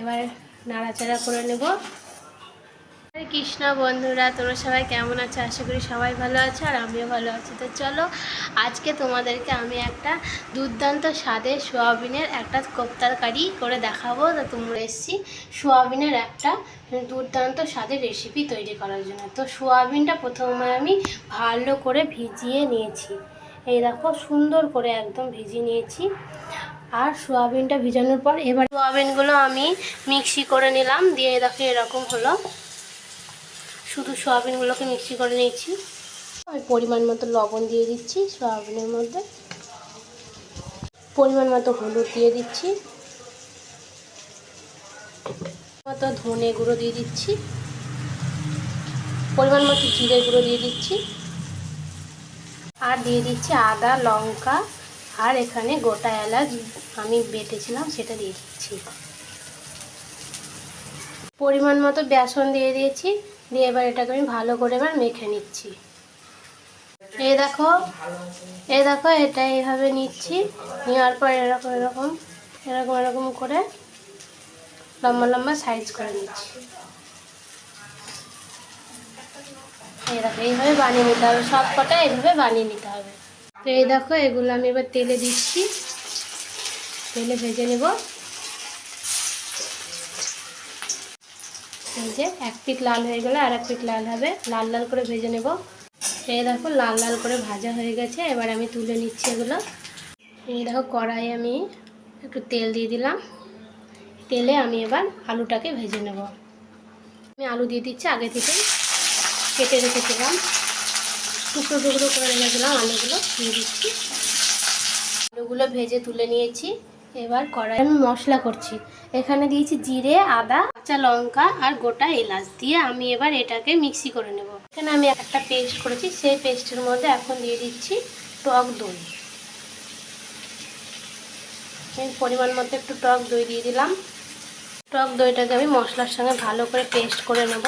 এবার নাড়াচাড়া করে নেব। হরে কৃষ্ণ বন্ধুরা, তোমরা সবাই কেমন আছো? আশা করি সবাই ভালো আছো আর আমিও ভালো আছি। তো চলো, আজকে তোমাদেরকে আমি একটা দুর্দান্ত স্বাদের সোয়াবিনের একটা কোপ্তার কারি করে দেখাবো। তো তোমরা এসছি সোয়াবিনের একটা দুর্দান্ত স্বাদের রেসিপি তৈরি করার জন্য। তো সোয়াবিনটা প্রথমে আমি ভালো করে ভিজিয়ে নিয়েছি। এই দেখো, সুন্দর করে একদম ভিজিয়ে নিয়েছি। আর সোয়াবিনটা ভিজানোর পর এবার সোয়াবিনগুলো আমি মিক্সি করে নিলাম। দিয়ে দেখো এরকম হলো। শুধু সোয়াবিনগুলোকে মিক্সি করে নিয়েছি। আমি পরিমাণ মতো লবণ দিয়ে দিচ্ছি সোয়াবিনের মধ্যে। পরিমাণ মতো হলুদ দিয়ে দিচ্ছি। মতো ধনে গুঁড়ো দিয়ে দিচ্ছি। পরিমাণ মতো জিরে গুঁড়ো দিয়ে দিচ্ছি। আর দিয়ে দিচ্ছি আদা, লঙ্কা আর এখানে গোটা এলাচ আমি বেটেছিলাম, সেটা দিয়ে দিচ্ছি। পরিমাণ মতো বেসন দিয়ে দিয়েছি, দিয়ে এবার এটাকে আমি ভালো করে এবার মেখে নিচ্ছি। এই দেখো এই দেখো, এটা এইভাবে নিচ্ছি, নেওয়ার পর এরকম এরকম এরকম এরকম করে লম্বা লম্বা সাইজ করে নিচ্ছি। দেখো, এইভাবে বানিয়ে নিতে হবে সব কটা এইভাবে বানিয়ে নিতে হবে। তো এই দেখো, এগুলো আমি এবার তেলে দিচ্ছি। তেলে ভেজে নেব। এই যে এক পিঠ লাল হয়ে গেলে আর এক পিঠ লাল হবে। লাল লাল করে ভেজে নেব। এই দেখো, লাল লাল করে ভাজা হয়ে গেছে। এবার আমি তুলে নিচ্ছি এগুলো। এই দেখো কড়াই আমি একটু তেল দিয়ে দিলাম। তেলে আমি এবার আলুটাকে ভেজে নেব। আমি আলু দিয়ে দিচ্ছি আগে থেকে কেটে রেখেছিলাম। টুকরো টুকরো করে রেখেছিলাম আলুগুলো দিয়ে দিচ্ছি। আলুগুলো ভেজে তুলে নিয়েছি। এবার কড়াই আমি মশলা করছি। এখানে দিয়েছি জিরে, আদা, কাঁচা লঙ্কা আর গোটা এলাচ দিয়ে আমি এবার এটাকে মিক্সি করে নেব। এখানে আমি একটা পেস্ট করেছি, সেই পেস্টের মধ্যে এখন দিয়ে দিচ্ছি টক দই। পরিমাণ মতো একটু টক দই দিয়ে দিলাম। টক দইটাকে আমি মশলার সঙ্গে ভালো করে পেস্ট করে নেব।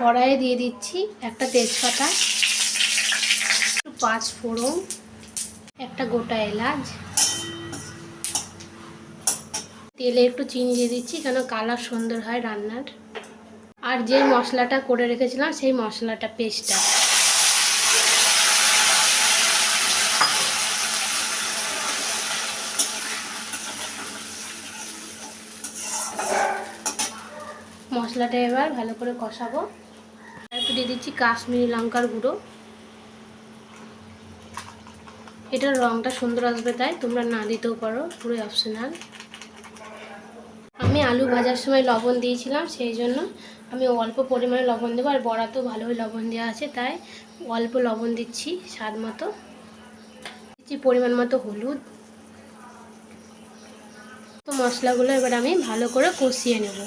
কড়াইয়ে দিয়ে দিচ্ছি একটা তেজপাতা, একটু পাঁচ ফোড়ন, একটা গোটা এলাচ। তেলে একটু চিনি দিয়ে দিচ্ছি কেন কালার সুন্দর হয় রান্নার। আর যে মশলাটা করে রেখেছিলাম সেই মশলাটা পেস্টটা। মশলাটা এবার ভালো করে কষাবো। একটু দিয়ে দিচ্ছি কাশ্মীরি লঙ্কার গুঁড়ো। এটার রঙটা সুন্দর আসবে তাই, তোমরা না দিতেও পারো, পুরো অপশনাল আমি আলু ভাজার সময় লবণ দিয়েছিলাম, সেই জন্য আমি অল্প পরিমাণে লবণ দেবো, আর বড়াতেও ভালোই লবণ দেওয়া আছে, তাই অল্প লবণ দিচ্ছি স্বাদ মতো। দিচ্ছি পরিমাণ মতো হলুদ। তো মশলাগুলো এবার আমি ভালো করে কষিয়ে নেব।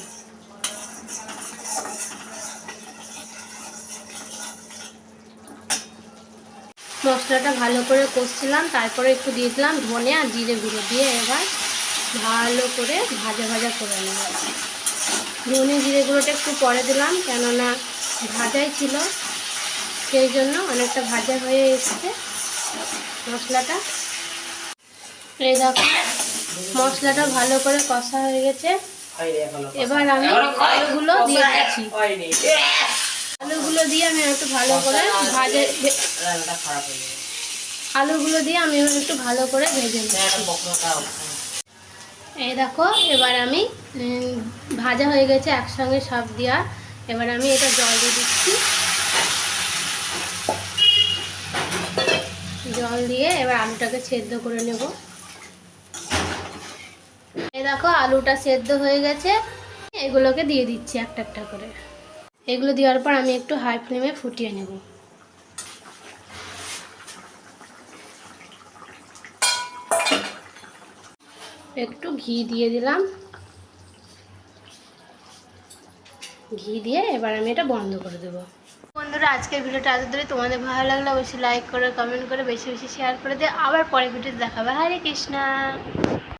মশলাটা ভালো করে কষছিলাম তারপরে একটু দিয়ে দিলাম ধনে আর জিরে গুঁড়ো দিয়ে এবার ভালো করে ভাজা ভাজা করে নেব। ধনে জিরে গুঁড়োটা একটু পরে দিলাম কেননা ভাজাই ছিল সেই জন্য অনেকটা ভাজা হয়ে এসছে মশলাটা। এই দেখো মশলাটা ভালো করে কষা হয়ে গেছে। এবার আমি আলুগুলো দিয়ে দিচ্ছি। আলুগুলো দিয়ে আমি একটু ভালো করে ভাজে আলুগুলো দিয়ে আমি এবার একটু ভালো করে ভেজে এই দেখো, এবার আমি ভাজা হয়ে গেছে একসঙ্গে সব দেওয়া। এবার আমি এটা জল দিয়ে দিচ্ছি। জল দিয়ে এবার আলুটাকে সেদ্ধ করে নেব। এই দেখো, আলুটা সেদ্ধ হয়ে গেছে। এগুলোকে দিয়ে দিচ্ছি একটা একটা করে। এগুলো দেওয়ার পর আমি একটু হাই ফ্লেমে ফুটিয়ে নেব। একটু ঘি দিয়ে দিলাম। ঘি দিয়ে এবার আমি এটা বন্ধ করে দেবো। বন্ধুরা, আজকের ভিডিওটা আজ ধরে তোমাদের ভালো লাগলে, অবশ্যই লাইক করে কমেন্ট করে, বেশি বেশি শেয়ার করে দিয়ে আবার পরের ভিডিওতে দেখাবে। হরে কৃষ্ণা।